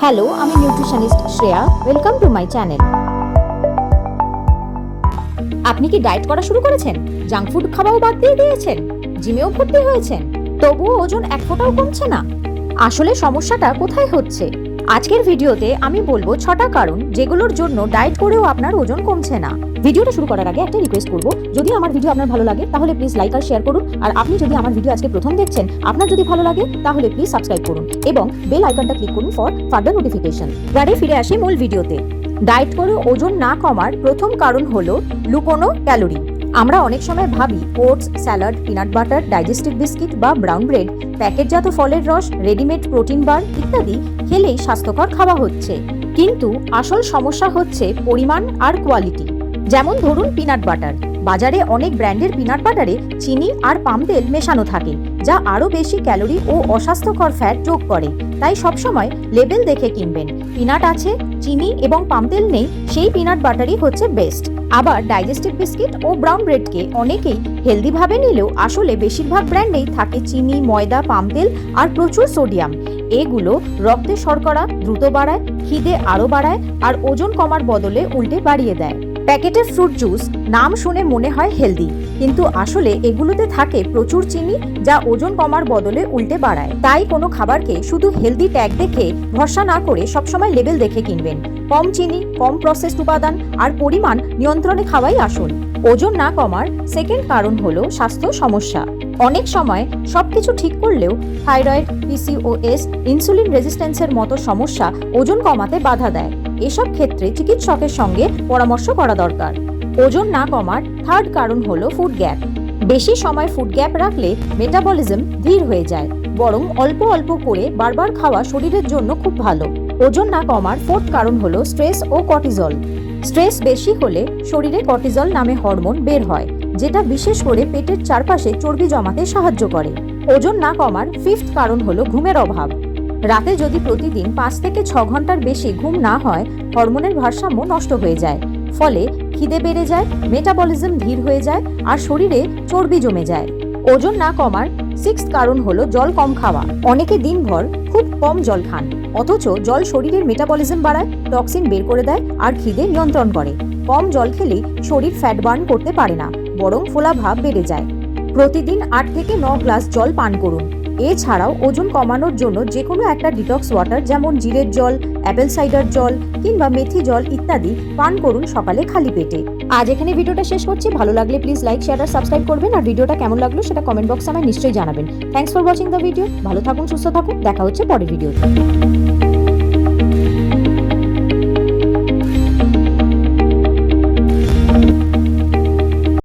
Hello আমি nutritionist Shreya welcome to my channel আপনি কি ডায়েট করা শুরু করেছেন? জাঙ্ক ফুড খাওয়াও বাদ দিয়ে দিয়েছেন? জিমেও ভর্তি হয়েছেন? তবুও ওজন এক ফোঁটাও কমছে না। আসলে সমস্যাটা কোথায় হচ্ছে? আজকের ভিডিওতে আমি বলব ছটা কারণ যেগুলোর জন্য ডায়েট করেও আপনার ওজন কমছে না। ভিডিওটা শুরু করার আগে একটা রিকোয়েস্ট করব। যদি আমার ভিডিও আপনার ভালো লাগে, তাহলে প্লিজ লাইক আর শেয়ার করুন। আর আপনি যদি আমার ভিডিও আজকে প্রথম দেখছেন, আপনার যদি ভালো লাগে, তাহলে প্লিজ সাবস্ক্রাইব করুন। এবং বেল আইকনটা ক্লিক করুন ফর ফার্দার নোটিফিকেশন এবারে ফিরে আসি মূল ভিডিওতে ডায়েট করে ওজন না কমার প্রথম কারণ হলো লুকোনো ক্যালোরি আমরা অনেক সময় ভাবি, oats, salad, peanut butter, digestive biscuit বা ব্রাউন ব্রেড, প্যাকেটজাত ফলের রস, রেডিমেড প্রোটিন বার ইত্যাদি খেলেই স্বাস্থ্যকর খাওয়া হচ্ছে। কিন্তু আসল সমস্যা হচ্ছে পরিমাণ আর কোয়ালিটি। যেমন ধরুন পিনাট বাটার। বাজারে অনেক ব্র্যান্ডের পিনাট বাটারে চিনি আর পাম তেল মেশানো থাকে, যা আরও বেশি ক্যালোরি ও অস্বাস্থ্যকর ফ্যাট যোগ করে। তাই সবসময় লেবেল দেখে কিনবেন। পিনাট আছে, চিনি এবং পাম তেল নেই, সেই পিনাট বাটারই হচ্ছে বেস্ট। আবার ডাইজেস্টেড বিস্কিট ও ব্রাউন ব্রেডকে অনেকেই হেলদিভাবে নিলেও আসলে বেশিরভাগ ব্র্যান্ডেই থাকে চিনি, ময়দা, পাম তেল আর প্রচুর সোডিয়াম এগুলো রক্তে শর্করা দ্রুত বাড়ায়, খিদে আরও বাড়ায় আর ওজন কমার বদলে উল্টে বাড়িয়ে দেয়। প্যাকেটের ফ্রুট জুস নাম শুনে মনে হয় হেলদি কিন্তু আসলে এগুলোতে থাকে প্রচুর চিনি যা ওজন কমার বদলে উল্টে বাড়ায়। তাই কোনো খাবারকে শুধু হেলদি ট্যাগ দেখে ভরসা না করে সবসময় লেবেল দেখে কিনবেন। কম চিনি, কম প্রসেসড উপাদান আর পরিমাণ নিয়ন্ত্রণে খাওয়াই আসুন ওজন না কমার সেকেন্ড কারণ হলো স্বাস্থ্য সমস্যা। অনেক সময় সবকিছু ঠিক করলেও থাইরয়েড পিসিওএস ইনসুলিন রেজিস্ট্যান্সের মতো সমস্যা ওজন কমাতে বাধা দেয়। এসব ক্ষেত্রে চিকিৎসকের সঙ্গে পরামর্শ করা দরকার। ওজন না কমার থার্ড কারণ হলো ফুড গ্যাপ বেশি সময় ফুড গ্যাপ রাখলে মেটাবলিজম ধীর হয়ে যায়, বরং অল্প অল্প করে বারবার খাওয়া শরীরের জন্য খুব ভালো। ওজন না কমার ফোর্থ কারণ হলো স্ট্রেস ও কর্টিজল স্ট্রেস বেশি হলে শরীরে কর্টিজল নামে হরমোন বের হয়, যেটা বিশেষ করে পেটের চারপাশে চর্বি জমাতে সাহায্য করে। ওজন না কমার ফিফথ কারণ হলো ঘুমের অভাব। রাতে যদি প্রতিদিন পাঁচ থেকে ছ ঘণ্টার বেশি ঘুম না হয়, হরমোনের ভারসাম্য নষ্ট হয়ে যায়। ফলে খিদে বেড়ে যায় মেটাবলিজম ধীর হয়ে যায় আর শরীরে চর্বি জমে যায়। ওজন না কমার সিক্স কারণ হলো জল কম খাওয়া। অনেকে দিনভর খুব কম জল খান, অথচ জল শরীরের মেটাবলিজম বাড়ায় টক্সিন বের করে দেয় আর খিদে নিয়ন্ত্রণ করে। কম জল খেলেই শরীর ফ্যাট বার্ন করতে পারে না, বরং ফোলাভাব বেড়ে যায়। প্রতিদিন আট থেকে ন গ্লাস জল পান করুন। এছাড়াও ওজন কমানোর জন্য যে কোনো একটা ডিটক্স ওয়াটার যেমন জিরের জল অ্যাপেল সাইডার জল কিংবা মেথি জল ইত্যাদি পান করুন সকালে খালি পেটে। আজ এখানে ভিডিওটা শেষ করছি। ভালো লাগলে প্লিজ লাইক শেয়ার আর সাবস্ক্রাইব করবেন। আর ভিডিওটা কেমন লাগল সেটা কমেন্ট বক্সে আমায় নিশ্চয়ই জানাবেন। Thanks for watching the video ভালো থাকুন, সুস্থ থাকুন। দেখা হচ্ছে পরের ভিডিওতে